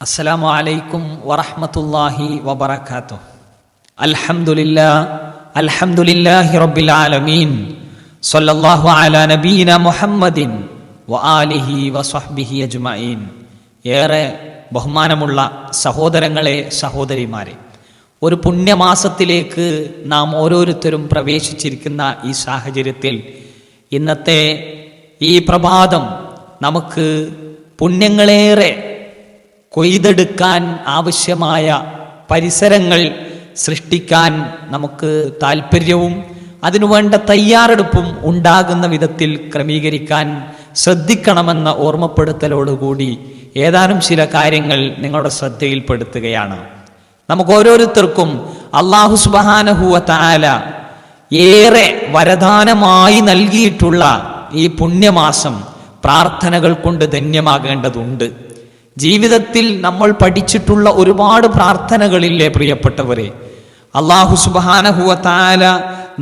അസ്സലാമു അലൈക്കും വറഹമത്തല്ലാഹി വബറകാതുഹു അൽഹംദുലില്ലാ അൽഹംദുലില്ലാഹി റബ്ബിൽ ആലമീൻ. സ്വല്ലല്ലാഹു അലാ നബീന മുഹമ്മദിൻ വആലിഹി വസ്വഹ്ബിഹി അജ്മഈൻ. ഏറെ ബഹുമാനമുള്ള സഹോദരങ്ങളെ സഹോദരിമാരെ ഒരു പുണ്യമാസത്തിലേക്ക് നാം ഓരോരുത്തരും പ്രവേശിച്ചിരിക്കുന്ന ഈ സാഹചര്യത്തിൽ ഇന്നത്തെ ഈ പ്രഭാതം നമുക്ക് പുണ്യങ്ങളേറെ കൊയ്തെടുക്കാൻ ആവശ്യമായ പരിസരങ്ങൾ സൃഷ്ടിക്കാൻ നമുക്ക് താല്പര്യവും അതിനുവേണ്ട തയ്യാറെടുപ്പും ഉണ്ടാകുന്ന വിധത്തിൽ ക്രമീകരിക്കാൻ ശ്രദ്ധിക്കണമെന്ന ഓർമ്മപ്പെടുത്തലോടുകൂടി ഏതാനും ചില കാര്യങ്ങൾ നിങ്ങളുടെ ശ്രദ്ധയിൽപ്പെടുത്തുകയാണ്. നമുക്ക് ഓരോരുത്തർക്കും അള്ളാഹു സുബാനഹുവ താല ഏറെ വരദാനമായി നൽകിയിട്ടുള്ള ഈ പുണ്യമാസം പ്രാർത്ഥനകൾ കൊണ്ട് ധന്യമാകേണ്ടതുണ്ട്. ജീവിതത്തിൽ നമ്മൾ പഠിച്ചിട്ടുള്ള ഒരുപാട് പ്രാർത്ഥനകളില്ലേ പ്രിയപ്പെട്ടവരെ? അള്ളാഹു സുബാനഹുവ താല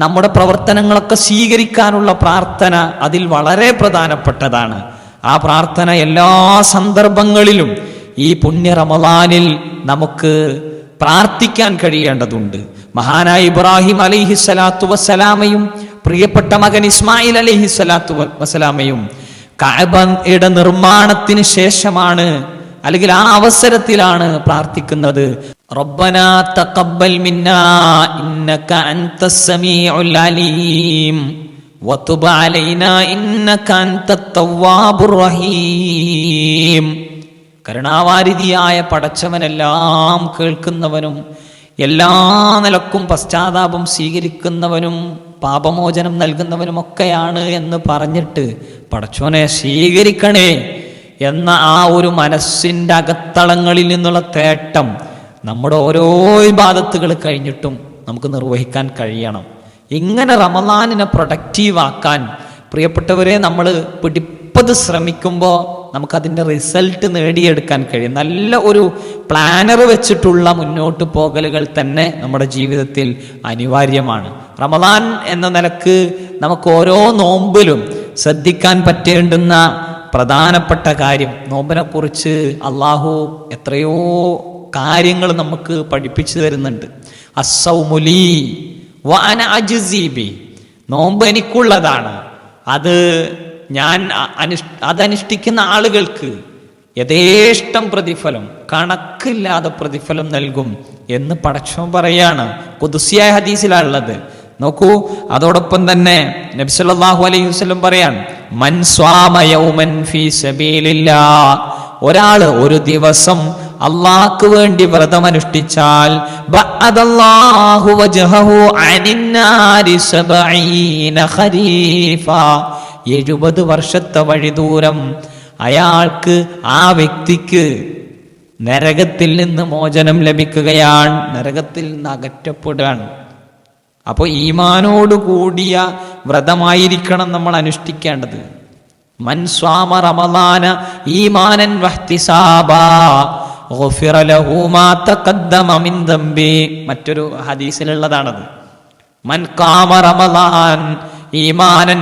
നമ്മുടെ പ്രവർത്തനങ്ങളൊക്കെ സ്വീകരിക്കാനുള്ള പ്രാർത്ഥന അതിൽ വളരെ പ്രധാനപ്പെട്ടതാണ്. ആ പ്രാർത്ഥന എല്ലാ സന്ദർഭങ്ങളിലും ഈ പുണ്യ റമദാനിൽ നമുക്ക് പ്രാർത്ഥിക്കാൻ കഴിയേണ്ടതുണ്ട്. മഹാനായ ഇബ്രാഹിം അലിഹി സ്വലാത്തു വസ്സലാമയും പ്രിയപ്പെട്ട മകൻ ഇസ്മായിൽ അലിഹി സ്വലാത്തു വസ്സലാമയും കഅബയുടെ നിർമ്മാണത്തിന് ശേഷമാണ് അല്ലെങ്കിൽ ആ അവസരത്തിലാണ് പ്രാർത്ഥിക്കുന്നത്. റബ്ബന തഖബ്ബൽ ഇന്നക സമീഉൽ അലീം. ഇന്നക റഹീം. കരുണാവാരിധിയായ പടച്ചവനെല്ലാം കേൾക്കുന്നവനും എല്ലാ നിലക്കും പശ്ചാത്താപം സ്വീകരിക്കുന്നവനും പാപമോചനം നൽകുന്നവനുമൊക്കെയാണ് എന്ന് പറഞ്ഞിട്ട് പടച്ചോനെ സ്വീകരിക്കണേ. എന്ന ആ ഒരു മനസ്സിന്റെ അകത്തളങ്ങളിൽ നിന്നുള്ള തേട്ടം നമ്മുടെ ഓരോ വിവാദത്തുകൾ കഴിഞ്ഞിട്ടും നമുക്ക് നിർവഹിക്കാൻ കഴിയണം. ഇങ്ങനെ റമദാനിനെ പ്രൊഡക്റ്റീവാക്കാൻ പ്രിയപ്പെട്ടവരെ നമ്മൾ പിടിപ്പത് ശ്രമിക്കുമ്പോൾ നമുക്കതിന്റെ റിസൾട്ട് നേടിയെടുക്കാൻ കഴിയും. നല്ല ഒരു പ്ലാനർ വെച്ചിട്ടുള്ള മുന്നോട്ട് പോകലുകൾ തന്നെ നമ്മുടെ ജീവിതത്തിൽ അനിവാര്യമാണ്. റമദാൻ എന്ന നിലയ്ക്ക് നമുക്ക് ഓരോ നോമ്പിലും ശ്രദ്ധിക്കാൻ പറ്റേണ്ടുന്ന പ്രധാനപ്പെട്ട കാര്യം നോമ്പിനെക്കുറിച്ച് അള്ളാഹു എത്രയോ കാര്യങ്ങൾ നമുക്ക് പഠിപ്പിച്ചു തരുന്നുണ്ട്. അസൗമുലി വാന അജുസീബി നോമ്പ് എനിക്കുള്ളതാണ്. അത് ഞാൻ അനുഷ് അതനുഷ്ഠിക്കുന്ന ആളുകൾക്ക് യഥേഷ്ടം പ്രതിഫലം കണക്കില്ലാതെ പ്രതിഫലം നൽകും എന്ന് പടച്ചോ പറയാണ്. കുതുസിയായ ഹദീസിലാണുള്ളത്. നോക്കൂ അതോടൊപ്പം തന്നെ നബ്സല്ലാഹു അലൈഹി വസ്ലം പറയാൻ മൻ സ്വാമയൗമൻ ഫീ സബീലില്ലാ. ഒരാൾ ഒരു ദിവസം അള്ളാഹ്ക്ക് വേണ്ടി വ്രതം അനുഷ്ഠിച്ചാൽ ബഅദല്ലാഹു വജ്ഹഹു സബഈന ഖരീഫ. എഴുപത് വർഷത്തെ വഴി ദൂരം അയാൾക്ക് ആ വ്യക്തിക്ക് നരകത്തിൽ നിന്ന് മോചനം ലഭിക്കുകയാണ് നരകത്തിൽ നിന്ന് അകറ്റപ്പെടുകയാണ്. അപ്പോൾ ഈമാനോട് കൂടിയ വ്രതമായിരിക്കണം നമ്മൾ അനുഷ്ഠിക്കേണ്ടത്. മൻ സ്വാമ റമദാന ഈമാനൻ മറ്റൊരു ഹദീസിലുള്ളതാണത്. മൻ കാമ റമദാൻ ഈമാനൻ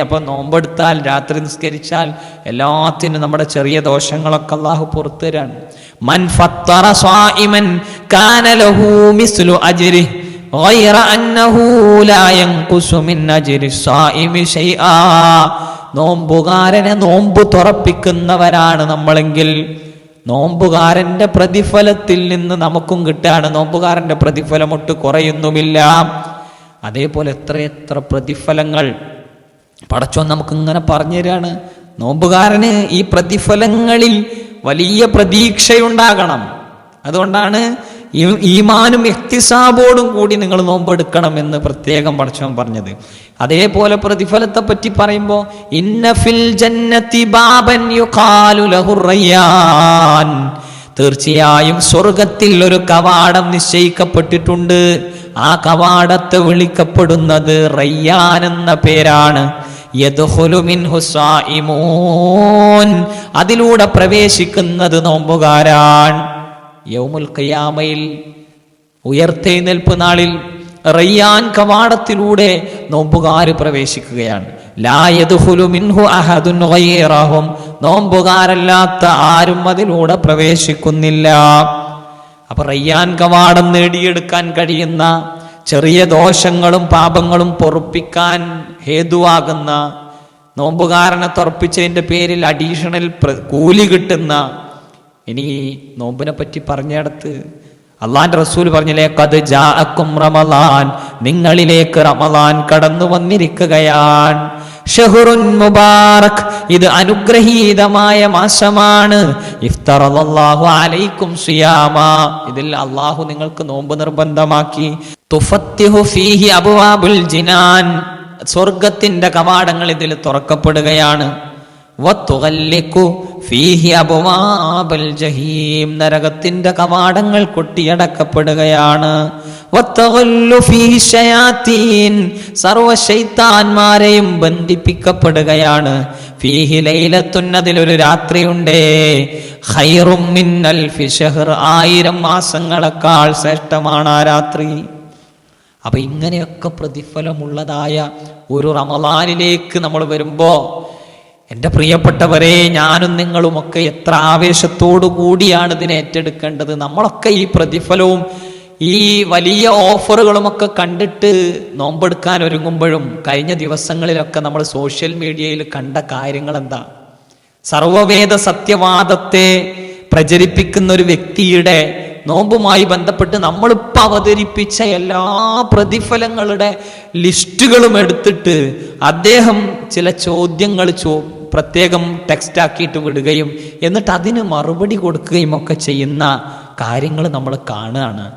അപ്പോൾ നോമ്പെടുത്താൽ രാത്രി നിസ്കരിച്ചാൽ എല്ലാത്തിനും നമ്മുടെ ചെറിയ ദോഷങ്ങളൊക്കെ അള്ളാഹു പുറത്തു തരാണ് മൻ ഫത്തറ സ്വായിമൻ കാന ലഹു മിസ്ലു അജ്രിഹി غير أنه لا ينقص من أجر الصائم شيئا നോമ്പുകാരനെ നോമ്പ് തുറപ്പിക്കുന്നവരാണ് നമ്മളെങ്കിൽ നോമ്പുകാരന്റെ പ്രതിഫലത്തിൽ നിന്ന് നമുക്കും കിട്ടുകയാണ് നോമ്പുകാരന്റെ പ്രതിഫലം ഒട്ട് കുറയുന്നുമില്ല അതേപോലെ എത്രയെത്ര പ്രതിഫലങ്ങൾ പടച്ചോൻ നമുക്കിങ്ങനെ പറഞ്ഞു തരാണ് നോമ്പുകാരന് ഈ പ്രതിഫലങ്ങളിൽ വലിയ പ്രതീക്ഷയുണ്ടാകണം അതുകൊണ്ടാണ് ഈമാനും എക്തിസാബോടും കൂടി നിങ്ങൾ നോമ്പെടുക്കണം എന്ന് പ്രത്യേകം പഠിച്ചവൻ പറഞ്ഞത്. അതേപോലെ പ്രതിഫലത്തെ പറ്റി പറയുമ്പോൾ ഇന്നഫിൽ ജന്നത്തി ബാബൻ റയ്യാൻ. തീർച്ചയായും സ്വർഗത്തിൽ ഒരു കവാടം നിശ്ചയിക്കപ്പെട്ടിട്ടുണ്ട്. ആ കവാടത്തെ വിളിക്കപ്പെടുന്നത് റയ്യാൻ എന്ന പേരാണ്. അതിലൂടെ പ്രവേശിക്കുന്നത് നോമ്പുകാരാൻ യൗമുൽ ഖിയാമയിൽ ഉയർത്തെഴുന്നേൽപ്പ് നാളിൽ റയ്യാൻ കവാടത്തിലൂടെ നോമ്പുകാര് പ്രവേശിക്കുകയാണ്. നോമ്പുകാരല്ലാത്ത ആരും അതിലൂടെ പ്രവേശിക്കുന്നില്ല. അപ്പൊ റയ്യാൻ കവാടം നേടിയെടുക്കാൻ കഴിയുന്ന ചെറിയ ദോഷങ്ങളും പാപങ്ങളും പൊറുപ്പിക്കാൻ ഹേതുവാകുന്ന നോമ്പുകാരനെ തുറപ്പിച്ചതിന്റെ പേരിൽ അഡീഷണൽ കൂലി കിട്ടുന്ന ഇനി നോമ്പിനെ പറ്റി പറഞ്ഞിടത്ത് അള്ളാന്റെ റസൂൽ പറഞ്ഞില്ലേ കത് ജാക്കും റമലാൻ നിങ്ങളിലേക്ക് റമലാൻ കടന്നു വന്നിരിക്കുകയാണ്. ഷഹുറുൻ മുബാറക്. ഇത് അനുഗ്രഹീതമായ മാസമാണ്. ഇഫ്തറല്ലാഹു അലൈക്കും സിയാമ. ഇതിൽ അള്ളാഹു നിങ്ങൾക്ക് നോമ്പ് നിർബന്ധമാക്കി. തുഫത്തിഹു ഫീഹി അബുവാബുൽ ജിനാൻ. സ്വർഗത്തിന്റെ കവാടങ്ങൾ ഇതിൽ തുറക്കപ്പെടുകയാണ്. നരകത്തിന്റെ കവാടങ്ങൾ കൊട്ടിയടക്കപ്പെടുകയാണ്. സർവശൈത്താന്മാരെയും ബന്ധിപ്പിക്കപ്പെടുകയാണ്. അതിലൊരു രാത്രിയുണ്ടേ. ആയിരം മാസങ്ങളെക്കാൾ ശ്രേഷ്ഠമാണ് ആ രാത്രി. അപ്പൊ ഇങ്ങനെയൊക്കെ പ്രതിഫലമുള്ളതായ ഒരു റമലാനിലേക്ക് നമ്മൾ വരുമ്പോ എന്റെ പ്രിയപ്പെട്ടവരെ ഞാനും നിങ്ങളുമൊക്കെ എത്ര ആവേശത്തോടു കൂടിയാണ് ഇതിനെ ഏറ്റെടുക്കേണ്ടത്. നമ്മളൊക്കെ ഈ പ്രതിഫലവും ഈ വലിയ ഓഫറുകളുമൊക്കെ കണ്ടിട്ട് നോമ്പെടുക്കാൻ ഒരുങ്ങുമ്പോഴും കഴിഞ്ഞ ദിവസങ്ങളിലൊക്കെ നമ്മൾ സോഷ്യൽ മീഡിയയിൽ കണ്ട കാര്യങ്ങൾ എന്താ സർവവേദ സത്യവാദത്തെ പ്രചരിപ്പിക്കുന്ന ഒരു വ്യക്തിയുടെ നോമ്പുമായി ബന്ധപ്പെട്ട് നമ്മളിപ്പോൾ അവതരിപ്പിച്ച എല്ലാ പ്രതിഫലങ്ങളുടെ ലിസ്റ്റുകളും എടുത്തിട്ട് അദ്ദേഹം ചില ചോദ്യങ്ങൾ ചോ പ്രത്യേകം ടെക്സ്റ്റ് ആക്കിയിട്ട് വിടുകയും എന്നിട്ട് അതിന് മറുപടി കൊടുക്കുകയും ഒക്കെ ചെയ്യുന്ന കാര്യങ്ങൾ നമ്മൾ കാണുകയാണ്.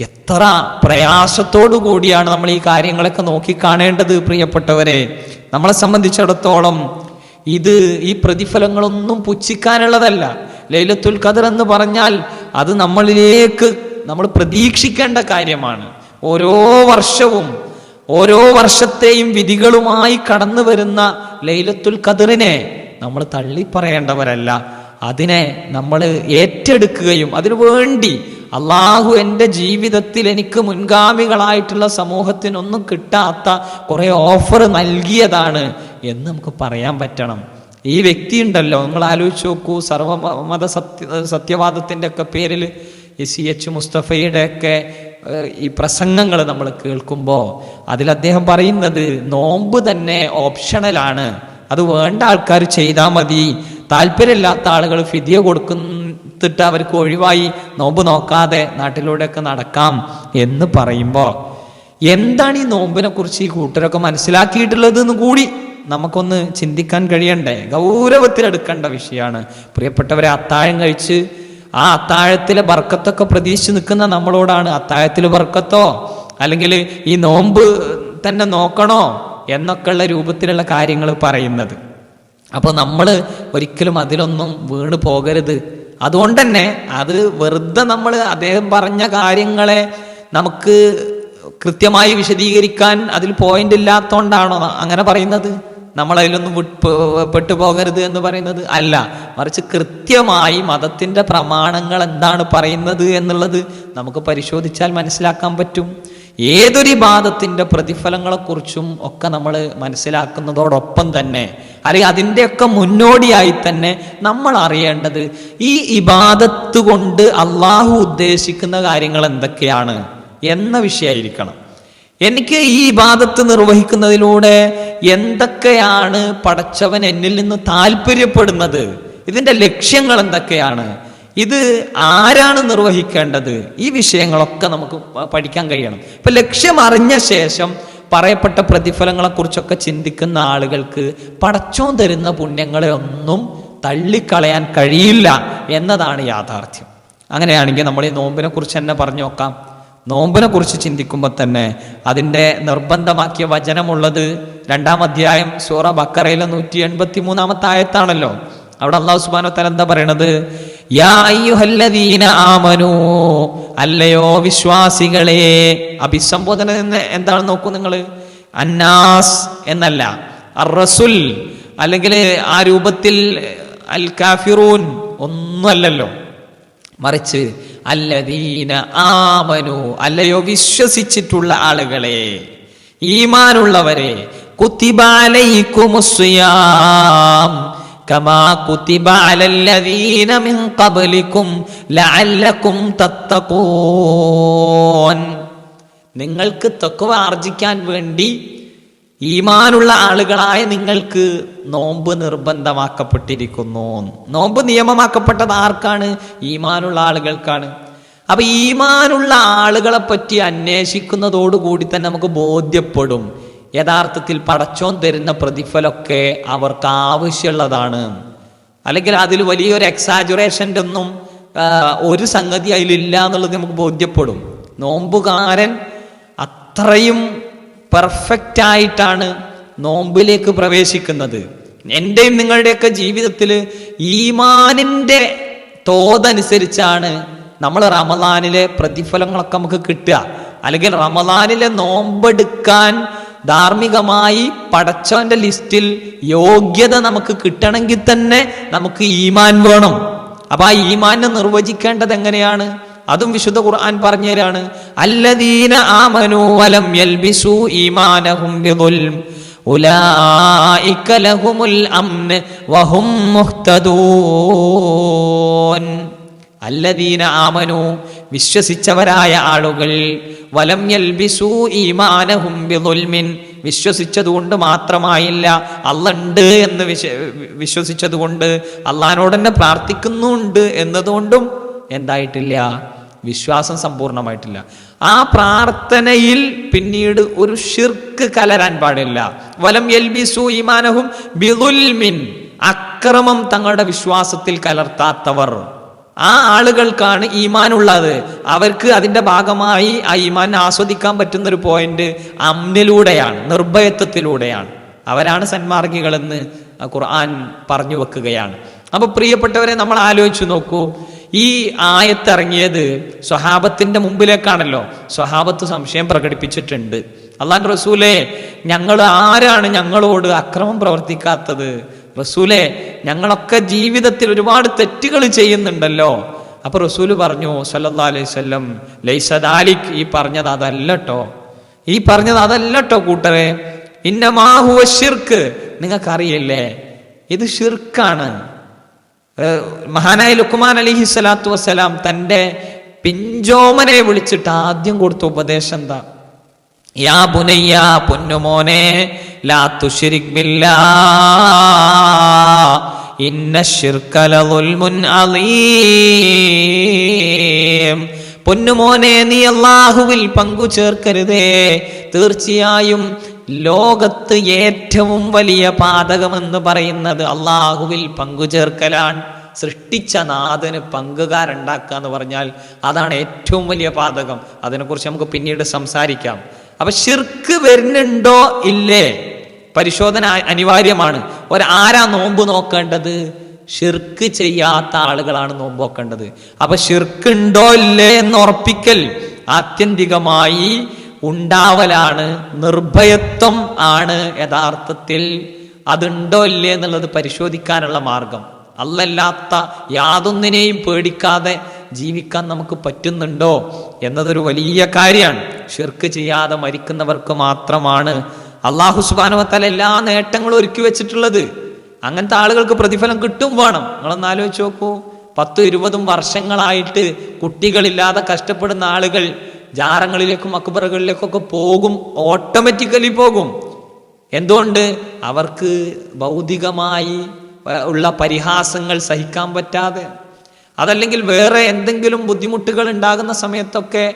എത്ര പ്രയാസത്തോടു കൂടിയാണ് നമ്മൾ ഈ കാര്യങ്ങളൊക്കെ നോക്കി കാണേണ്ടത് പ്രിയപ്പെട്ടവരെ. നമ്മളെ സംബന്ധിച്ചിടത്തോളം ഇത് ഈ പ്രതിഫലങ്ങളൊന്നും പുച്ഛിക്കാനുള്ളതല്ല. ലൈലത്തുൽ ഖദർ എന്ന് പറഞ്ഞാൽ അത് നമ്മളിലേക്ക് നമ്മൾ പ്രതീക്ഷിക്കേണ്ട കാര്യമാണ്. ഓരോ വർഷവും ഓരോ വർഷത്തെയും വിധികളുമായി കടന്നു വരുന്ന ലൈലത്തുൽ കതിറിനെ നമ്മൾ തള്ളിപ്പറയേണ്ടവരല്ല. അതിനെ നമ്മൾ ഏറ്റെടുക്കുകയും അതിനു വേണ്ടി അള്ളാഹു എന്റെ ജീവിതത്തിൽ എനിക്ക് മുൻഗാമികളായിട്ടുള്ള സമൂഹത്തിനൊന്നും കിട്ടാത്ത കുറേ ഓഫർ നൽകിയതാണ് എന്ന് നമുക്ക് പറയാൻ പറ്റണം. ഈ വ്യക്തി ഉണ്ടല്ലോ നിങ്ങൾ ആലോചിച്ച് നോക്കൂ സർവമത സത്യ സത്യവാദത്തിന്റെ ഒക്കെ പേരിൽ ഈ സി എച്ച് മുസ്തഫയുടെ ഒക്കെ ഈ പ്രസംഗങ്ങൾ നമ്മൾ കേൾക്കുമ്പോൾ അതിൽ അദ്ദേഹം പറയുന്നത് നോമ്പ് തന്നെ ഓപ്ഷണലാണ്. അത് വേണ്ട ആൾക്കാർ ചെയ്താൽ മതി. താല്പര്യമില്ലാത്ത ആളുകൾ ഫിദിയ കൊടുക്കുന്നിട്ട് അവർക്ക് ഒഴിവായി നോമ്പ് നോക്കാതെ നാട്ടിലൂടെയൊക്കെ നടക്കാം എന്ന് പറയുമ്പോൾ എന്താണ് ഈ നോമ്പിനെ കുറിച്ച് ഈ കൂട്ടരൊക്കെ മനസ്സിലാക്കിയിട്ടുള്ളത് എന്ന് കൂടി നമുക്കൊന്ന് ചിന്തിക്കാൻ കഴിയണ്ടേ? ഗൗരവത്തിലെടുക്കേണ്ട വിഷയമാണ്. പ്രിയപ്പെട്ടവരെ അത്താഴം കഴിച്ച് ആ അത്താഴത്തിലെ ബർക്കത്തൊക്കെ പ്രതീക്ഷിച്ച് നിൽക്കുന്ന നമ്മളോടാണ്. അത്താഴത്തിൽ ബർക്കത്തോ? അല്ലെങ്കിൽ ഈ നോമ്പ് തന്നെ നോക്കണോ? എന്നൊക്കെയുള്ള രൂപത്തിലുള്ള കാര്യങ്ങൾ പറയുന്നത്. അപ്പോൾ നമ്മൾ ഒരിക്കലും അതിലൊന്നും വീണ് പോകരുത്. അതുകൊണ്ട് തന്നെ അത് വെറുതെ നമ്മൾ അദ്ദേഹം പറഞ്ഞ കാര്യങ്ങളെ നമുക്ക് കൃത്യമായി വിശദീകരിക്കാൻ അതിൽ പോയിന്റ് ഇല്ലാത്തതുകൊണ്ടാണോ അങ്ങനെ പറയുന്നത്? വിട്ട് പെട്ടുപോകരുത് എന്ന് പറയുന്നത് അല്ല. മറിച്ച് കൃത്യമായി മതത്തിന്റെ പ്രമാണങ്ങൾ എന്താണ് പറയുന്നത് എന്നുള്ളത് നമുക്ക് പരിശോധിച്ചാൽ മനസ്സിലാക്കാൻ പറ്റും. ഏതൊരു വിവാദത്തിന്റെ പ്രതിഫലങ്ങളെക്കുറിച്ചും ഒക്കെ നമ്മൾ മനസ്സിലാക്കുന്നതോടൊപ്പം തന്നെ അല്ലെങ്കിൽ അതിന്റെയൊക്കെ മുന്നോടിയായി തന്നെ നമ്മൾ അറിയേണ്ടത് ഈ ഇബാദത്ത് കൊണ്ട് അള്ളാഹു ഉദ്ദേശിക്കുന്ന കാര്യങ്ങൾ എന്തൊക്കെയാണ് എന്ന വിഷയമായിരിക്കണം. എനിക്ക് ഈ ഇബാദത്ത് നിർവഹിക്കുന്നതിലൂടെ എന്തൊക്കെയാണ് പടച്ചവൻ എന്നിൽ നിന്ന് താല്പര്യപ്പെടുന്നത്? ഇതിന്റെ ലക്ഷ്യങ്ങൾ എന്തൊക്കെയാണ്? ഇത് ആരാണ് നിർവഹിക്കേണ്ടത്? ഈ വിഷയങ്ങളൊക്കെ നമുക്ക് പഠിക്കാൻ കഴിയണം. ഇപ്പൊ ലക്ഷ്യം അറിഞ്ഞ ശേഷം പറയപ്പെട്ട പ്രതിഫലങ്ങളെക്കുറിച്ചൊക്കെ ചിന്തിക്കുന്ന ആളുകൾക്ക് പടച്ചോൻ തരുന്ന പുണ്യങ്ങളെ ഒന്നും തള്ളിക്കളയാൻ കഴിയില്ല എന്നതാണ് യാഥാർത്ഥ്യം. അങ്ങനെയാണെങ്കിൽ നമ്മൾ ഈ നോമ്പിനെ കുറിച്ച് തന്നെ പറഞ്ഞു നോക്കാം. നോമ്പിനെ കുറിച്ച് ചിന്തിക്കുമ്പോൾ തന്നെ അതിന്റെ നിർബന്ധമാക്കിയ വചനമുള്ളത് രണ്ടാം അധ്യായം സൂറ ബക്കറയിലെ നൂറ്റി എൺപത്തി മൂന്നാമത്തെ ആയത്താണല്ലോ. അവിടെ അള്ളാഹു സുബാനോ തല എന്താ പറയണത്? ആമനു. അല്ലയോ വിശ്വാസികളെ അഭിസംബോധന എന്താണ് നോക്കൂ നിങ്ങൾ അന്നാസ് എന്നല്ല അറസുൽ റസുൽ അല്ലെങ്കിൽ ആ രൂപത്തിൽ അൽ കാഫിറൂൻ ഒന്നുമല്ലല്ലോ. മറിച്ച് അല്ലദീന ആമനു. അല്ലയോ വിശ്വസിച്ചിട്ടുള്ള ആളുകളെ ഈമാനുള്ളവരെ കുത്തിബ അലൈക്കുമുസ്സിയാം കമാ അലല്ലദീന മിൻ നിങ്ങൾക്ക് തഖ്വ ആർജിക്കാൻ വേണ്ടി ഈമാനുള്ള ആളുകളായ നിങ്ങൾക്ക് നോമ്പ് നിർബന്ധമാക്കപ്പെട്ടിരിക്കുന്നു. നോമ്പ് നിയമമാക്കപ്പെട്ടത് ആർക്കാണ്? ഈമാനുള്ള ആളുകൾക്കാണ്. അപ്പൊ ഈമാനുള്ള ആളുകളെ പറ്റി അന്വേഷിക്കുന്നതോടുകൂടി തന്നെ നമുക്ക് ബോധ്യപ്പെടും. യഥാർത്ഥത്തിൽ പടച്ചോൻ തരുന്ന പ്രതിഫലമൊക്കെ അവർക്ക് ആവശ്യമുള്ളതാണ്. അല്ലെങ്കിൽ അതിൽ വലിയൊരു എക്സാജുറേഷന്റെ ഒന്നും ഒരു സംഗതി അതിലില്ല എന്നുള്ളത് നമുക്ക് ബോധ്യപ്പെടും. നോമ്പുകാരൻ അത്രയും പെർഫെക്റ്റ് ആയിട്ടാണ് നോമ്പിലേക്ക് പ്രവേശിക്കുന്നത്. എന്റെയും നിങ്ങളുടെയൊക്കെ ജീവിതത്തിൽ ഈമാനിന്റെ തോതനുസരിച്ചാണ് നമ്മൾ റമദാനിലെ പ്രതിഫലങ്ങളൊക്കെ നമുക്ക് കിട്ടുക. അല്ലെങ്കിൽ റമദാനിലെ നോമ്പെടുക്കാൻ ധാർമ്മികമായി പടച്ചോന്റെ ലിസ്റ്റിൽ യോഗ്യത നമുക്ക് കിട്ടണമെങ്കിൽ തന്നെ നമുക്ക് ഈമാൻ വേണം. അപ്പൊ ആ ഈമാനെ നിർവചിക്കേണ്ടത് എങ്ങനെയാണ്? അതും വിശുദ്ധ ഖുർആൻ പറഞ്ഞു തരാണ് അല്ലദീന ആമനു വലം യൽബിസു ഈമാനഹും ബിദുൽം. ഉലായിക ലഹുമുൽ അംന വഹും മുഹ്തദൂൻ. അല്ലദീന ആമനു വിശ്വസിച്ചവരായ ആളുകൾ. വലം യൽബിസു ഈമാനഹും ബിദുൽമിൻ. വിശ്വസിച്ചതുകൊണ്ട് മാത്രമായില്ല അല്ലുണ്ട് എന്ന് വിശ്വ വിശ്വസിച്ചതുകൊണ്ട് അള്ളഹാനോട് തന്നെ പ്രാർത്ഥിക്കുന്നുണ്ട് എന്നതുകൊണ്ടും എന്തായിട്ടില്ല. വിശ്വാസം സമ്പൂർണമായിട്ടില്ല ആ പ്രാർത്ഥനയിൽ പിന്നീട് ഒരു ഷിർക്ക് കലരാൻ പാടില്ല. വലം എൽബിസു ഇമാനഹും ബിദുൽമിൻ. അക്രമം തങ്ങളുടെ വിശ്വാസത്തിൽ കലർത്താത്തവർ. ആ ആളുകൾക്കാണ് ഈമാൻ ഉള്ളത് അവർക്ക് അതിന്റെ ഭാഗമായി ആ ഈമാൻ ആസ്വദിക്കാൻ പറ്റുന്ന ഒരു പോയിന്റ് അമ്നിലൂടെയാണ് നിർഭയത്വത്തിലൂടെയാണ്. അവരാണ് സന്മാർഗികളെന്ന് ഖുർആൻ പറഞ്ഞു വെക്കുകയാണ്. അപ്പോൾ പ്രിയപ്പെട്ടവരെ നമ്മൾ ആലോചിച്ചു നോക്കൂ. ഈ ആയത്തിറങ്ങിയത് സ്വഹാബത്തിന്റെ മുമ്പിലേക്കാണല്ലോ. സ്വഹാബത്ത് സംശയം പ്രകടിപ്പിച്ചിട്ടുണ്ട്. അള്ളാഹ് റസൂലെ ഞങ്ങൾ ആരാണ് ഞങ്ങളോട് അക്രമം പ്രവർത്തിക്കാത്തത്? റസൂലെ ഞങ്ങളൊക്കെ ജീവിതത്തിൽ ഒരുപാട് തെറ്റുകൾ ചെയ്യുന്നുണ്ടല്ലോ. അപ്പൊ റസൂൽ പറഞ്ഞു സല്ലാസ്വല്ലം അലൈഹി ലൈസദാലിക് ഈ പറഞ്ഞത് അതല്ലട്ടോ ഈ പറഞ്ഞത് അതല്ലട്ടോ കൂട്ടരെ. ഇന്നമാഹുവ ഷിർക്ക് നിങ്ങൾക്കറിയില്ലേ? ഇത് ഷിർക്കാണ് മഹാനായ ലുക്കുമാൻ അലിഹി സ്വലാത്തു വസ്സലാം തന്റെ പിഞ്ചോമനെ വിളിച്ചിട്ട് ആദ്യം കൊടുത്ത ഉപദേശം എന്താ? യാ ബുനയ്യ പൊന്നുമോനെ ലാ ബില്ലാ പൊന്നുമോനെ നീ അള്ളാഹുവിൽ പങ്കു ചേർക്കരുതേ തീർച്ചയായും ലോകത്ത് ഏറ്റവും വലിയ പാതകമെന്ന് പറയുന്നത് അള്ളാഹുവിൽ പങ്കുചേർക്കലാണ്. സൃഷ്ടിച്ച നാഥന് പങ്കുകാരുണ്ടാക്കുക എന്ന് പറഞ്ഞാൽ അതാണ് ഏറ്റവും വലിയ പാതകം. അതിനെക്കുറിച്ച് നമുക്ക് പിന്നീട് സംസാരിക്കാം. അപ്പൊ ഷിർക്ക് വരുന്നുണ്ടോ ഇല്ലേ? പരിശോധന അനിവാര്യമാണ്. ഒരാരാ നോമ്പ് നോക്കേണ്ടത്? ഷിർക്ക് ചെയ്യാത്ത ആളുകളാണ് നോമ്പ് നോക്കേണ്ടത്. അപ്പൊ ഷിർക്ക് ഉണ്ടോ ഇല്ലേ എന്ന് ഉറപ്പിക്കൽ ആത്യന്തികമായി ഉണ്ടാവലാണ് നിർഭയത്വം ആണ് യഥാർത്ഥത്തിൽ. അതുണ്ടോ ഇല്ലേ എന്നുള്ളത് പരിശോധിക്കാനുള്ള മാർഗം. അല്ലല്ലാത്ത യാതൊന്നിനെയും പേടിക്കാതെ ജീവിക്കാൻ നമുക്ക് പറ്റുന്നുണ്ടോ എന്നതൊരു വലിയ കാര്യമാണ്. ഷിർക്ക് ചെയ്യാതെ മരിക്കുന്നവർക്ക് മാത്രമാണ് അള്ളാഹു സുബാനുവത്താല എല്ലാ നേട്ടങ്ങളും ഒരുക്കി വെച്ചിട്ടുള്ളത്. അങ്ങനത്തെ ആളുകൾക്ക് പ്രതിഫലം കിട്ടും വേണം. നിങ്ങളൊന്ന് ആലോചിച്ച് നോക്കൂ. പത്തും ഇരുപതും വർഷങ്ങളായിട്ട് കുട്ടികളില്ലാതെ കഷ്ടപ്പെടുന്ന ആളുകൾ ജാറങ്ങളിലേക്കും അക്ബറുകളിലേക്കൊക്കെ പോകും ഓട്ടോമാറ്റിക്കലി പോകും. എന്തുകൊണ്ട്? അവർക്ക് ഭൗതികമായി ഉള്ള പരിഹാസങ്ങൾ സഹിക്കാൻ പറ്റാതെ. അതല്ലെങ്കിൽ വേറെ എന്തെങ്കിലും ബുദ്ധിമുട്ടുകൾ ഉണ്ടാകുന്ന സമയത്തൊക്കെ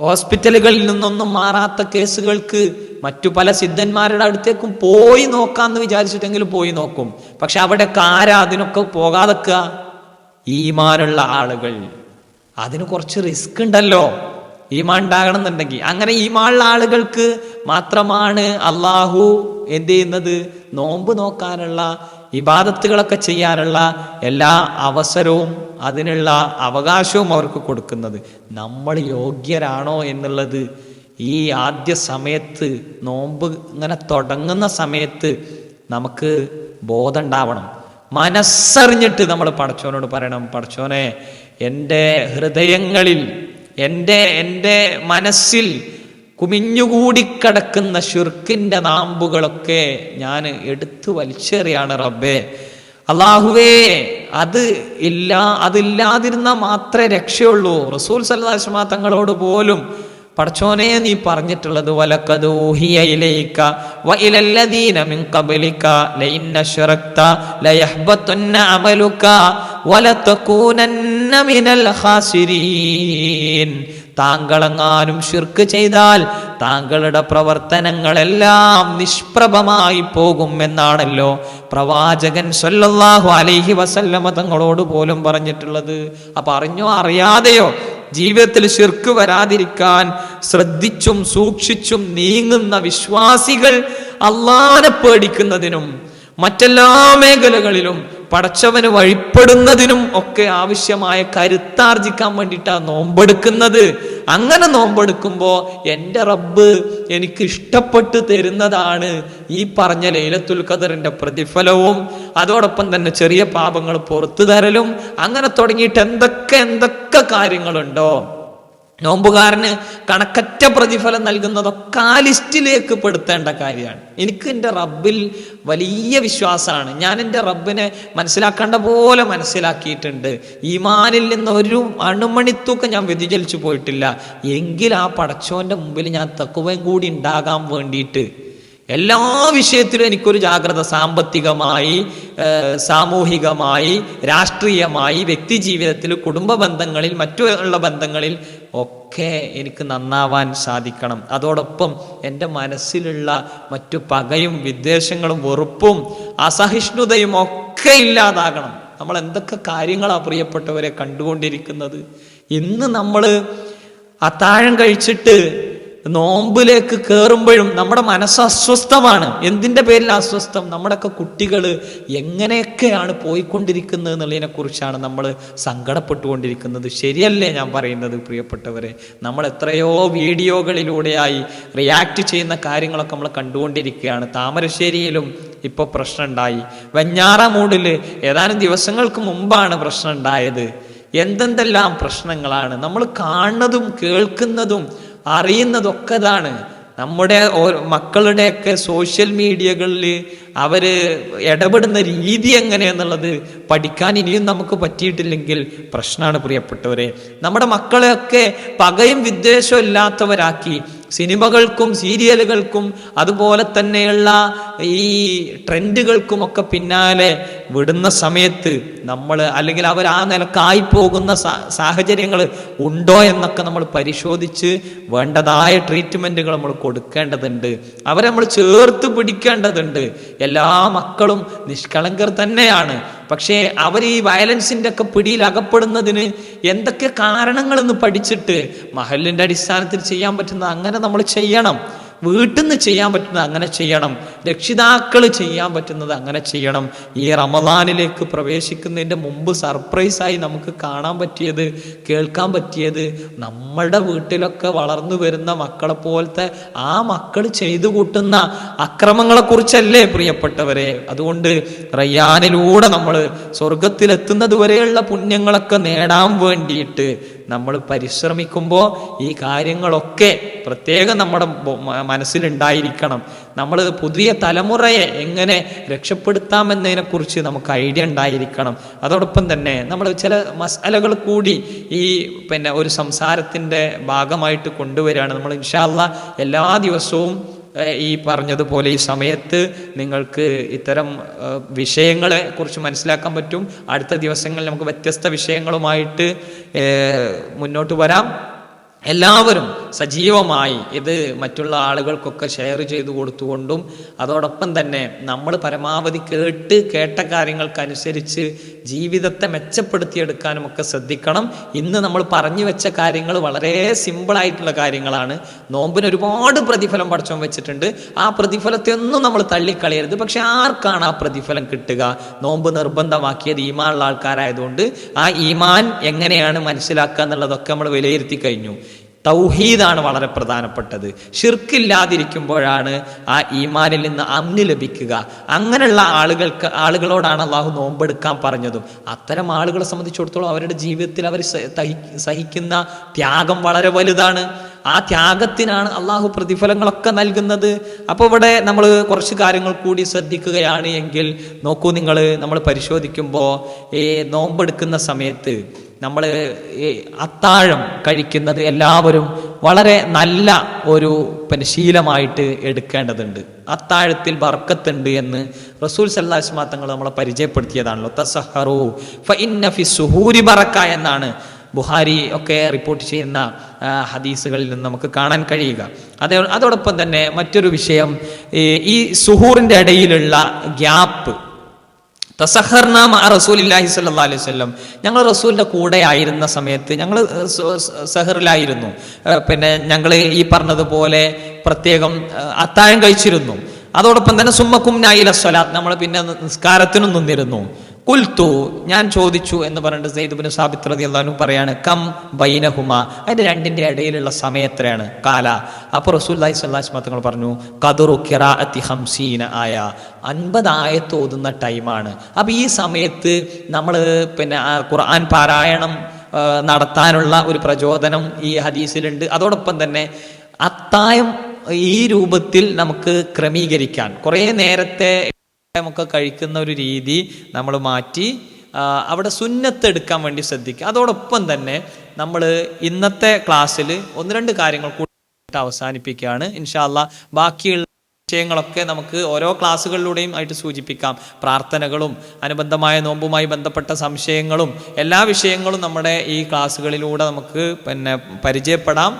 ഹോസ്പിറ്റലുകളിൽ നിന്നൊന്നും മാറാത്ത കേസുകൾക്ക് മറ്റു പല സിദ്ധന്മാരുടെ അടുത്തേക്കും പോയി നോക്കാന്ന് വിചാരിച്ചിട്ടെങ്കിലും പോയി നോക്കും. പക്ഷെ അവിടെ കാരാ അതിനൊക്കെ പോകാതെക്കുക ഈമാനുള്ള ആളുകൾ. അതിന് കുറച്ച് റിസ്ക് ഉണ്ടല്ലോ. ഈമാൻ ഉണ്ടാകണം എന്നുണ്ടെങ്കിൽ അങ്ങനെ ഈമാനുള്ള ആളുകൾക്ക് മാത്രമാണ് അള്ളാഹു എന്ത് ചെയ്യുന്നത്? നോമ്പ് നോക്കാനുള്ള ഇബാദത്തുകളൊക്കെ ചെയ്യാനുള്ള എല്ലാ അവസരവും അതിനുള്ള അവകാശവും അവർക്ക് കൊടുക്കുന്നത്. നമ്മൾ യോഗ്യരാണോ എന്നുള്ളത് ഈ ആദ്യ സമയത്ത് നോമ്പ് ഇങ്ങനെ തുടങ്ങുന്ന സമയത്ത് നമുക്ക് ബോധം ഉണ്ടാവണം മനസ്സറിഞ്ഞിട്ട് നമ്മൾ പടച്ചോനോട് പറയണം പടച്ചോനെ എന്റെ ഹൃദയങ്ങളിൽ എന്റെ എന്റെ മനസ്സിൽ കുമിഞ്ഞുകൂടിക്കിടക്കുന്ന ഷിർക്കിന്റെ നാമ്പുകളൊക്കെ ഞാൻ എടുത്തു വലിച്ചെറിയാണ് റബ്ബേ. അള്ളാഹുവേ അത് ഇല്ല അതില്ലാതിരുന്ന മാത്രമേ രക്ഷയുള്ളൂ. റസൂൽ സല്ലാസ്മാ തങ്ങളോട് പോലും പടച്ചോനെ നീ പറഞ്ഞിട്ടുള്ളത് മിൻ ഖബലിക ലൈന്ന ശറക്ത അമലുക വലതകൂനന്ന മിനൽ ഖാസിരീൻ. താങ്കളെങ്ങാനും ഷിർക്ക് ചെയ്താൽ താങ്കളുടെ പ്രവർത്തനങ്ങളെല്ലാം നിഷ്പ്രഭമായി പോകും എന്നാണല്ലോ പ്രവാചകൻ സല്ലല്ലാഹു അലൈഹി വസല്ലമ തങ്ങളോട് പോലും പറഞ്ഞിട്ടുള്ളത്. അപ്പൊ അറിഞ്ഞോ അറിയാതെയോ ജീവിതത്തിൽ ശിർക്ക് വരാതിരിക്കാൻ ശ്രദ്ധിച്ചും സൂക്ഷിച്ചും നീങ്ങുന്ന വിശ്വാസികൾ അള്ളാനെ പേടിക്കുന്നതിനും മറ്റെല്ലാ മേഖലകളിലും പടച്ചവന് വഴിപ്പെടുന്നതിനും ഒക്കെ ആവശ്യമായ കരുത്താർജിക്കാൻ വേണ്ടിയിട്ടാണ് നോമ്പെടുക്കുന്നത്. അങ്ങനെ നോമ്പെടുക്കുമ്പോൾ എന്റെ റബ്ബ് എനിക്ക് ഇഷ്ടപ്പെട്ട് തരുന്നതാണ് ഈ പറഞ്ഞ ലൈലത്തുൽ ഖദറിന്റെ പ്രതിഫലവും അതോടൊപ്പം തന്നെ ചെറിയ പാപങ്ങൾ പുറത്തു തരലും അങ്ങനെ തുടങ്ങിയിട്ട് എന്തൊക്കെ എന്തൊക്കെ കാര്യങ്ങളുണ്ടോ? നോമ്പുകാരന് കണക്കറ്റ പ്രതിഫലം നൽകുന്നതൊക്കെ ആ ലിസ്റ്റിലേക്ക് പെടുത്തേണ്ട കാര്യമാണ്. എനിക്ക് എന്റെ റബ്ബിൽ വലിയ വിശ്വാസമാണ്. ഞാൻ എന്റെ റബ്ബിനെ മനസ്സിലാക്കേണ്ട പോലെ മനസ്സിലാക്കിയിട്ടുണ്ട്. ഈമാനിൽ നിന്ന് ഒരു അണുമണിത്തൂക്കം ഞാൻ വ്യതിചലിച്ചു പോയിട്ടില്ല. എങ്കിൽ ആ പടച്ചോന്റെ മുമ്പിൽ ഞാൻ തക്കുവയും കൂടി ഉണ്ടാകാൻ വേണ്ടിയിട്ട് എല്ലാ വിഷയത്തിലും എനിക്കൊരു ജാഗ്രത സാമ്പത്തികമായി സാമൂഹികമായി രാഷ്ട്രീയമായി വ്യക്തി ജീവിതത്തിൽ കുടുംബ ബന്ധങ്ങളിൽ മറ്റുള്ള ബന്ധങ്ങളിൽ ഒക്കെ എനിക്ക് നന്നാവാൻ സാധിക്കണം. അതോടൊപ്പം എന്റെ മനസ്സിലുള്ള മറ്റു പകയും വിദ്വേഷങ്ങളും വെറുപ്പും അസഹിഷ്ണുതയും ഒക്കെ ഇല്ലാതാകണം. നമ്മൾ എന്തൊക്കെ കാര്യങ്ങളാണ് പ്രിയപ്പെട്ടവരെ കണ്ടുകൊണ്ടിരിക്കുന്നത്? ഇന്ന് നമ്മൾ അത്താഴം കഴിച്ചിട്ട് നോമ്പിലേക്ക് കയറുമ്പോഴും നമ്മുടെ മനസ്സ് അസ്വസ്ഥമാണ്. എന്തിന്റെ പേരിൽ അസ്വസ്ഥം? നമ്മുടെയൊക്കെ കുട്ടികൾ എങ്ങനെയൊക്കെയാണ് പോയിക്കൊണ്ടിരിക്കുന്നത് എന്നുള്ളതിനെക്കുറിച്ചാണ് നമ്മൾ സങ്കടപ്പെട്ടുകൊണ്ടിരിക്കുന്നത്. ശരിയല്ലേ ഞാൻ പറയുന്നത് പ്രിയപ്പെട്ടവരെ? നമ്മൾ എത്രയോ വീഡിയോകളിലൂടെയായി റിയാക്ട് ചെയ്യുന്ന കാര്യങ്ങളൊക്കെ നമ്മൾ കണ്ടുകൊണ്ടിരിക്കുകയാണ്. താമരശ്ശേരിയിലും ഇപ്പോൾ പ്രശ്നമുണ്ടായി. വെഞ്ഞാറമൂടിൽ ഏതാനും ദിവസങ്ങൾക്ക് മുമ്പാണ് പ്രശ്നം ഉണ്ടായത് എന്തെന്തെല്ലാം പ്രശ്നങ്ങളാണ്? നമ്മൾ കാണുന്നതും കേൾക്കുന്നതും അറിയുന്നതൊക്കെ ഇതാണ് നമ്മുടെ മക്കളുടെയൊക്കെ സോഷ്യൽ മീഡിയകളിൽ അവർ ഇടപെടുന്ന രീതി എങ്ങനെയെന്നുള്ളത് പഠിക്കാൻ ഇനിയും നമുക്ക് പറ്റിയിട്ടില്ലെങ്കിൽ പ്രശ്നമാണ് പ്രിയപ്പെട്ടവരെ. നമ്മുടെ മക്കളെയൊക്കെ പകയും വിദ്വേഷവും ഇല്ലാത്തവരാക്കി സിനിമകൾക്കും സീരിയലുകൾക്കും അതുപോലെ തന്നെയുള്ള ഈ ട്രെൻഡുകൾക്കുമൊക്കെ പിന്നാലെ വിടുന്ന സമയത്ത് നമ്മൾ അല്ലെങ്കിൽ അവർ ആ നിലക്കായി പോകുന്ന സാഹചര്യങ്ങൾ ഉണ്ടോ എന്നൊക്കെ നമ്മൾ പരിശോധിച്ച് വേണ്ടതായ ട്രീറ്റ്മെന്റുകൾ നമ്മൾ കൊടുക്കേണ്ടതുണ്ട്. അവരെ നമ്മൾ ചേർത്ത് പിടിക്കേണ്ടതുണ്ട്. എല്ലാ മക്കളും നിഷ്കളങ്കർ തന്നെയാണ്. പക്ഷേ അവർ ഈ വയലൻസിന്റെ ഒക്കെ പിടിയിൽ അകപ്പെടുന്നതിന് എന്തൊക്കെ കാരണങ്ങളെന്ന് പഠിച്ചിട്ട് മഹലിന്റെ അടിസ്ഥാനത്തിൽ ചെയ്യാൻ പറ്റുന്ന അങ്ങനെ നമ്മൾ ചെയ്യണം. വീട്ടിൽ നിന്ന് ചെയ്യാൻ പറ്റുന്നത് അങ്ങനെ ചെയ്യണം. രക്ഷിതാക്കൾ ചെയ്യാൻ പറ്റുന്നത് അങ്ങനെ ചെയ്യണം. ഈ റമദാനിലേക്ക് പ്രവേശിക്കുന്നതിന്റെ മുമ്പ് സർപ്രൈസായി നമുക്ക് കാണാൻ പറ്റിയത് കേൾക്കാൻ പറ്റിയത് നമ്മളുടെ വീട്ടിലൊക്കെ വളർന്നു വരുന്ന മക്കളെ പോലത്തെ ആ മക്കൾ ചെയ്തു കൂട്ടുന്ന അക്രമങ്ങളെക്കുറിച്ചല്ലേ പ്രിയപ്പെട്ടവരെ? അതുകൊണ്ട് റയ്യാനിലൂടെ നമ്മൾ സ്വർഗത്തിലെത്തുന്നത് വരെയുള്ള പുണ്യങ്ങളൊക്കെ നേടാൻ വേണ്ടിയിട്ട് നമ്മൾ പരിശ്രമിക്കുമ്പോൾ ഈ കാര്യങ്ങളൊക്കെ പ്രത്യേകം നമ്മുടെ മനസ്സിലുണ്ടായിരിക്കണം. നമ്മൾ പുതിയ തലമുറയെ എങ്ങനെ രക്ഷപ്പെടുത്താമെന്നതിനെക്കുറിച്ച് നമുക്ക് ഐഡിയ ഉണ്ടായിരിക്കണം. അതോടൊപ്പം തന്നെ നമ്മൾ ചില മസാലകൾ കൂടി ഈ പിന്നെ ഒരു സംസാരത്തിന്റെ ഭാഗമായിട്ട് കൊണ്ടുവരികയാണ്. നമ്മൾ ഇൻഷാല്ല എല്ലാ ദിവസവും ഈ പറഞ്ഞതുപോലെ ഈ സമയത്ത് നിങ്ങൾക്ക് ഇത്തരം വിഷയങ്ങളെ കുറിച്ച് മനസ്സിലാക്കാൻ പറ്റും. അടുത്ത ദിവസങ്ങളിൽ നമുക്ക് വ്യത്യസ്ത വിഷയങ്ങളുമായിട്ട് മുന്നോട്ട് വരാം. എല്ലാവരും സജീവമായി ഇത് മറ്റുള്ള ആളുകൾക്കൊക്കെ ഷെയർ ചെയ്തു കൊടുത്തുകൊണ്ടും അതോടൊപ്പം തന്നെ നമ്മൾ പരമാവധി കേട്ട് കേട്ട കാര്യങ്ങൾക്കനുസരിച്ച് ജീവിതത്തെ മെച്ചപ്പെടുത്തിയെടുക്കാനും ഒക്കെ ശ്രദ്ധിക്കണം. ഇന്ന് നമ്മൾ പറഞ്ഞു വെച്ച കാര്യങ്ങൾ വളരെ സിമ്പിളായിട്ടുള്ള കാര്യങ്ങളാണ്. നോമ്പിന് ഒരുപാട് പ്രതിഫലം പഠിച്ചോൻ വെച്ചിട്ടുണ്ട്. ആ പ്രതിഫലത്തെ ഒന്നും നമ്മൾ തള്ളിക്കളയരുത്. പക്ഷെ ആർക്കാണ് ആ പ്രതിഫലം കിട്ടുക? നോമ്പ് നിർബന്ധമാക്കിയത് ഈമാനുള്ള ആൾക്കാരായതുകൊണ്ട് ആ ഈമാൻ എങ്ങനെയാണ് മനസ്സിലാക്കുക എന്നുള്ളതൊക്കെ നമ്മൾ വിലയിരുത്തി കഴിഞ്ഞു. തൗഹീദാണ് വളരെ പ്രധാനപ്പെട്ടത്. ഷിർക്കില്ലാതിരിക്കുമ്പോഴാണ് ആ ഈമാനിൽ നിന്ന് അന്ന് ലഭിക്കുക. അങ്ങനെയുള്ള ആളുകൾക്ക് ആളുകളോടാണ് അള്ളാഹു നോമ്പെടുക്കാൻ പറഞ്ഞതും. അത്തരം ആളുകളെ സംബന്ധിച്ചിടത്തോളം അവരുടെ ജീവിതത്തിൽ അവർ സഹിക്കുന്ന ത്യാഗം വളരെ വലുതാണ്. ആ ത്യാഗത്തിനാണ് അള്ളാഹു പ്രതിഫലങ്ങളൊക്കെ നൽകുന്നത്. അപ്പോൾ ഇവിടെ നമ്മൾ കുറച്ച് കാര്യങ്ങൾ കൂടി ശ്രദ്ധിക്കുകയാണ് എങ്കിൽ നോക്കൂ നിങ്ങൾ നമ്മൾ പരിശോധിക്കുമ്പോൾ ഈ നോമ്പെടുക്കുന്ന സമയത്ത് നമ്മൾ അത്താഴം കഴിക്കുന്നത് എല്ലാവരും വളരെ നല്ല ഒരു പിന്നെ ശീലമായിട്ട് എടുക്കേണ്ടതുണ്ട്. അത്താഴത്തിൽ ബർക്കത്തുണ്ട് എന്ന് റസൂൽ സല്ലാസ്മാ തങ്ങൾ നമ്മളെ പരിചയപ്പെടുത്തിയതാണല്ലോ. തസഹറു ഫ സുഹൂരി ബറക്ക എന്നാണ് ബുഹാരി ഒക്കെ റിപ്പോർട്ട് ചെയ്യുന്ന ഹദീസുകളിൽ നിന്ന് നമുക്ക് കാണാൻ കഴിയുക. അതേ അതോടൊപ്പം തന്നെ മറ്റൊരു വിഷയം ഈ സുഹൂറിന്റെ ഇടയിലുള്ള ഗ്യാപ്പ് തസഹർനാമ റസൂലില്ലാഹി സല്ലാ അലൈഹി സ്വല്ലം ഞങ്ങൾ റസൂലിന്റെ കൂടെ ആയിരുന്ന സമയത്ത് ഞങ്ങൾ സഹറിലായിരുന്നു. പിന്നെ ഞങ്ങൾ ഈ പറഞ്ഞതുപോലെ പ്രത്യേകം അത്താഴം കഴിച്ചിരുന്നു. അതോടൊപ്പം തന്നെ സുമ്മക്കും നായില സ്വലാത്ത് നമ്മൾ പിന്നെ നിസ്കാരത്തിനും നിന്നിരുന്നു. കുൽത്തു ഞാൻ ചോദിച്ചു എന്ന് പറഞ്ഞിട്ട് സെയ്ദുബിന് സാബിത്ത് റതി പറയാണ് കം ബൈനഹുമ. അതിന്റെ രണ്ടിന്റെ ഇടയിലുള്ള സമയം എത്രയാണ്? കാല. അപ്പോൾ റസൂല്ലായി സ്വല്ലാസ് പറഞ്ഞു കതുറു കിറാഅത്തി ഹംസീന ആയ. അൻപത് ആയത്ത് ഓതുന്ന ടൈമാണ്. അപ്പോൾ ഈ സമയത്ത് നമ്മൾ പിന്നെ ഖുർആൻ പാരായണം നടത്താനുള്ള ഒരു പ്രചോദനം ഈ ഹദീസിലുണ്ട്. അതോടൊപ്പം തന്നെ അത്തായം ഈ രൂപത്തിൽ നമുക്ക് ക്രമീകരിക്കാൻ. കുറേ നേരത്തെ ഒക്കെ കഴിക്കുന്ന ഒരു രീതി നമ്മൾ മാറ്റി അവിടെ സുന്നത്ത് എടുക്കാൻ വേണ്ടി ശ്രദ്ധിക്കുക. അതോടൊപ്പം തന്നെ നമ്മൾ ഇന്നത്തെ ക്ലാസ്സിൽ ഒന്ന് രണ്ട് കാര്യങ്ങൾ കൂടി അവസാനിപ്പിക്കുകയാണ്. ഇൻഷാല്ല ബാക്കിയുള്ള വിഷയങ്ങളൊക്കെ നമുക്ക് ഓരോ ക്ലാസ്സുകളിലൂടെയും ആയിട്ട് സൂചിപ്പിക്കാം. പ്രാർത്ഥനകളും അനുബന്ധമായ നോമ്പുമായി ബന്ധപ്പെട്ട സംശയങ്ങളും എല്ലാ വിഷയങ്ങളും നമ്മുടെ ഈ ക്ലാസ്സുകളിലൂടെ നമുക്ക് പിന്നെ പരിചയപ്പെടാം.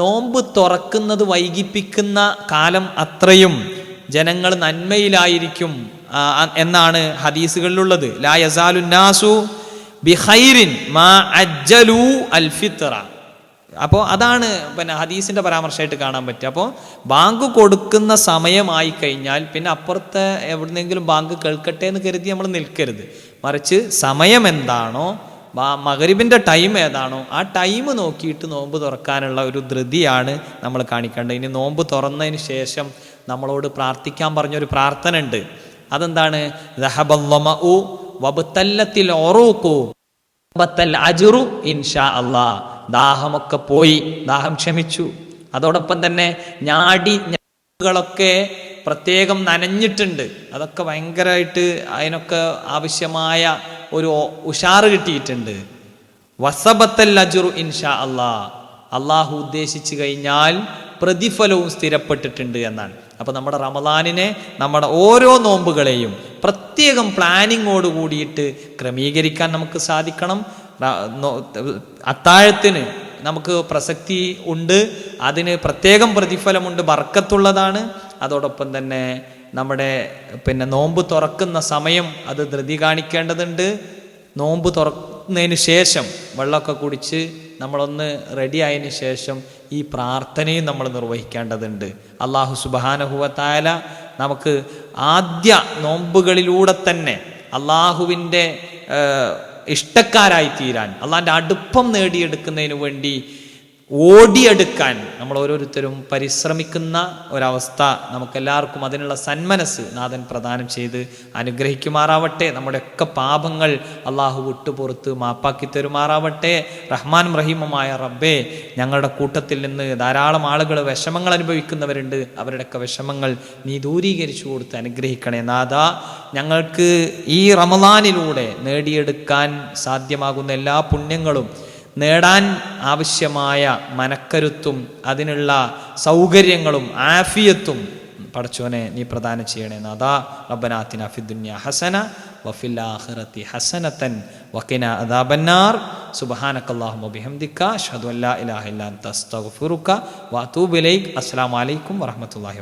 നോമ്പ് തുറക്കുന്നത് വൈകിപ്പിക്കുന്ന കാലം അത്രയും ജനങ്ങൾ നന്മയിലായിരിക്കും എന്നാണ് ഹദീസുകളിലുള്ളത്. ലാ യസാലുന്നാസു ബിഖൈറിൻ മാ അജ്ജലു അൽ ഫിത്ര അപ്പോൾ അതാണ് പിന്നെ ഹദീസിന്റെ പരാമർശമായിട്ട് കാണാൻ പറ്റുക. അപ്പോൾ ബാങ്ക് കൊടുക്കുന്ന സമയമായി കഴിഞ്ഞാൽ പിന്നെ അപ്പുറത്തെ എവിടുന്നെങ്കിലും ബാങ്ക് കേൾക്കട്ടെ എന്ന് കരുതി നമ്മൾ നിൽക്കരുത്. മറിച്ച് സമയം എന്താണോ മകരിബിന്റെ ടൈം ഏതാണോ ആ ടൈം നോക്കിയിട്ട് നോമ്പ് തുറക്കാനുള്ള ഒരു ധൃതിയാണ് നമ്മൾ കാണിക്കേണ്ടത്. ഇനി നോമ്പ് തുറന്നതിന് ശേഷം നമ്മളോട് പ്രാർത്ഥിക്കാൻ പറഞ്ഞൊരു പ്രാർത്ഥന ഉണ്ട് അതെന്താണ് ദാഹമൊക്കെ പോയി ദാഹം ക്ഷമിച്ചു. അതോടൊപ്പം തന്നെ ഞാടി ഞാടുകളൊക്കെ പ്രത്യേകം നനഞ്ഞിട്ടുണ്ട്. അതൊക്കെ ഭയങ്കരമായിട്ട് അതിനൊക്കെ ആവശ്യമായ ഒരു ഉഷാറ് കിട്ടിയിട്ടുണ്ട്. വസബത്തൽ അജുറു ഇൻഷാ അള്ളാ അള്ളാഹു ഉദ്ദേശിച്ചു കഴിഞ്ഞാൽ പ്രതിഫലവും സ്ഥിരപ്പെട്ടിട്ടുണ്ട് എന്നാണ്. അപ്പൊ നമ്മുടെ റമദാനിനെ നമ്മുടെ ഓരോ നോമ്പുകളെയും പ്രത്യേകം പ്ലാനിങ്ങോട് കൂടിയിട്ട് ക്രമീകരിക്കാൻ നമുക്ക് സാധിക്കണം. അത്താഴത്തിന് നമുക്ക് പ്രസക്തി ഉണ്ട് അതിന് പ്രത്യേകം പ്രതിഫലമുണ്ട് ബർക്കത്തുള്ളതാണ്. അതോടൊപ്പം തന്നെ നമ്മുടെ പിന്നെ നോമ്പ് തുറക്കുന്ന സമയം അത് ധൃതി കാണിക്കേണ്ടതുണ്ട്. നോമ്പ് തുറക്കുന്നതിന് ശേഷം വെള്ളമൊക്കെ കുടിച്ച് നമ്മളൊന്ന് റെഡി ആയതിനു ശേഷം ഈ പ്രാർത്ഥനയും നമ്മൾ നിർവഹിക്കേണ്ടതുണ്ട്. അള്ളാഹു സുബാനഹുവത്തായ നമുക്ക് ആദ്യ നോമ്പുകളിലൂടെ തന്നെ അള്ളാഹുവിന്റെ ഇഷ്ടക്കാരായി തീരാൻ അള്ളാഹിന്റെ അടുപ്പം നേടിയെടുക്കുന്നതിന് വേണ്ടി ഓടിയെടുക്കാൻ നമ്മൾ ഓരോരുത്തരും പരിശ്രമിക്കുന്ന ഒരവസ്ഥ നമുക്കെല്ലാവർക്കും അതിനുള്ള സന്മനസ് നാഥൻ പ്രദാനം ചെയ്ത് അനുഗ്രഹിക്കുമാറാവട്ടെ. നമ്മുടെയൊക്കെ പാപങ്ങൾ അള്ളാഹു വിട്ടുപുറത്ത് മാപ്പാക്കി തരുമാറാവട്ടെ. റഹ്മാൻ റഹീമുമായ റബ്ബേ ഞങ്ങളുടെ കൂട്ടത്തിൽ നിന്ന് ധാരാളം ആളുകൾ വിഷമങ്ങൾ അനുഭവിക്കുന്നവരുണ്ട്. അവരുടെയൊക്കെ വിഷമങ്ങൾ നീ ദൂരീകരിച്ചു കൊടുത്ത് അനുഗ്രഹിക്കണേ നാഥ. ഞങ്ങൾക്ക് ഈ റമദാനിലൂടെ നേടിയെടുക്കാൻ സാധ്യമാകുന്ന എല്ലാ പുണ്യങ്ങളും നേടാൻ ആവശ്യമായ മനക്കരുത്തും അതിനുള്ള സൗകര്യങ്ങളും ആഫിയത്തും പടച്ചോനെ നീ പ്രദാനം ചെയ്യണേ. നാദാ റബ്ബനാത്തിന അഫിദുന്യ ഹസന വഫിൽ ഹസനത്തൻ ഹസനതൻ വഖിന അദാബന്നാർ. സുബഹാനക്കല്ലാഹു ബിഹംദിക അഷ്ഹദു അല്ലാ ഇലാഹ ഇല്ല അൻത അസ്തഗ്ഫിറുക വഅതൂബു അസ്സലാമു അലൈക്കും വറഹ്മത്തുള്ളാഹി